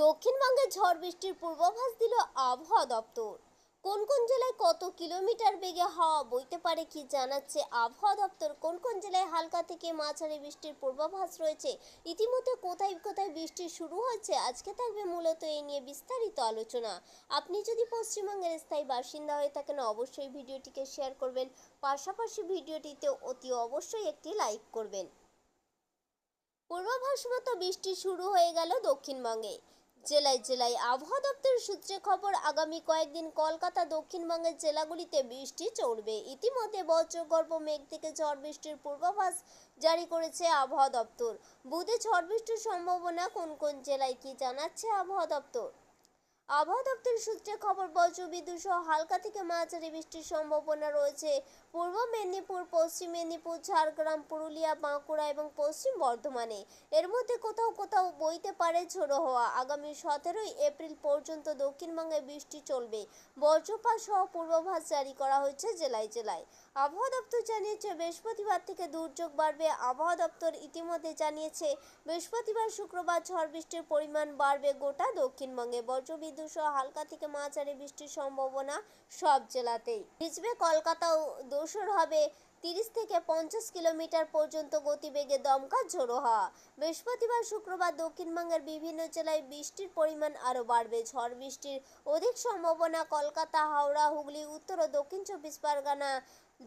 দক্ষিণবঙ্গে ঝড় বৃষ্টির পূর্বাভাস দিল আবহাওয়া দপ্তর। কোন কোন জেলায় কত কিলোমিটার বেগে হাওয়া বইতে পারে কি জানাচ্ছে আবহাওয়া দপ্তর? কোন কোন জেলায় হালকা থেকে মাঝারি বৃষ্টির পূর্বাভাস রয়েছে? ইতিমধ্যে কোথায় কোথায় বৃষ্টি শুরু হচ্ছে আজকে থাকবে মূলত এই নিয়ে বিস্তারিত আলোচনা। আপনি যদি পশ্চিমবঙ্গের স্থায়ী বাসিন্দা হয়ে থাকেন, অবশ্যই ভিডিওটিকে শেয়ার করবেন। পাশাপাশি ভিডিওটিতে অতি অবশ্যই একটি লাইক করবেন। পূর্বাভাস মতো বৃষ্টি শুরু হয়ে গেল দক্ষিণবঙ্গে। জেলায় জেলায় আবহাওয়া দপ্তর সূত্রে খবর, আগামী কয়েকদিন কলকাতা দক্ষিণবঙ্গের জেলাগুলিতে বৃষ্টি চড়বে ইতিমধ্যে বজ্রগর্ভ মেঘ থেকে ঝড় বৃষ্টির পূর্বাভাস জারি করেছে আবহাওয়া দপ্তর। বুধে ঝড় বৃষ্টির সম্ভাবনা কোন কোন জেলায় কি জানাচ্ছে আবহাওয়া দপ্তর? আবহাওয়া দপ্তরের সূত্রে খবর বজ্রবিদ্যুৎ সহ হালকা থেকে মাঝারি বৃষ্টির সম্ভাবনা রয়েছে। পূর্ব মেদিনীপুর, পশ্চিম মেদিনীপুর, ঝাড়গ্রাম, পুরুলিয়া, বাঁকুড়া এবং পশ্চিম বর্ধমানে। এর মধ্যে কোথাও কোথাও বইতে পারে ঝোড়ো হওয়া। আগামী সতেরোই এপ্রিল পর্যন্ত দক্ষিণবঙ্গে বৃষ্টি চলবে। বজ্রপাত সহ পূর্বাভাস জারি করা হয়েছে জেলায় জেলায়। আবহাওয়া দপ্তর জানিয়েছে, বৃহস্পতিবার থেকে দুর্যোগ বাড়বে। আবহাওয়া দপ্তর ইতিমধ্যে জানিয়েছে, বৃহস্পতিবার শুক্রবার ঝড় বৃষ্টির পরিমাণ বাড়বে গোটা দক্ষিণবঙ্গে। বজ্রবিদ্যুৎ সহ হালকা থেকে মাঝারি বৃষ্টির সম্ভাবনা সব জেলাতেই। ভিজবে কলকাতাও দোসর হবে তিরিশ থেকে পঞ্চাশ কিলোমিটার পর্যন্ত গতিবেগে দমকা ঝোড়ো হওয়া। বৃহস্পতিবার, শুক্রবার দক্ষিণবঙ্গের বিভিন্ন জেলায় বৃষ্টির পরিমাণ আরও বাড়বে। ঝড় বৃষ্টির অধিক সম্ভাবনা কলকাতা, হাওড়া, হুগলি, উত্তর ও দক্ষিণ চব্বিশ পরগনা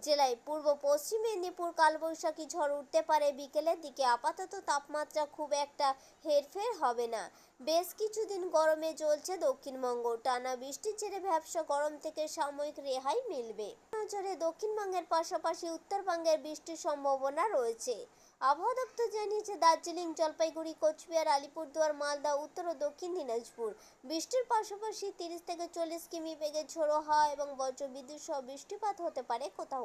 জেলায় পূর্ব, পশ্চিম মেদিনীপুর কালবৈশাখী ঝড় উঠতে পারে। বিকেলের দিকে আপাতত তাপমাত্রা খুব একটা হেরফের হবে না। বেশ কিছুদিন গরমে জ্বলছে দক্ষিণবঙ্গ। টানা বৃষ্টির ছেড়ে ব্যবসা গরম থেকে সাময়িক রেহাই মিলবে। নজরে দক্ষিণবঙ্গের পাশাপাশি উত্তরবঙ্গের বৃষ্টির সম্ভাবনা রয়েছে। আবহাওয়া দপ্তর জানিয়েছে, দার্জিলিং, জলপাইগুড়ি, কোচবিহার, আলিপুরদুয়ার, মালদা, উত্তর ও দক্ষিণ দিনাজপুর। বৃষ্টির পাশাপাশি তিরিশ থেকে চল্লিশ কিমি বেগে ঝোড়ো হাওয়া এবং বজ্রবিদ্যুৎ সহ বৃষ্টিপাত হতে পারে কোথাও।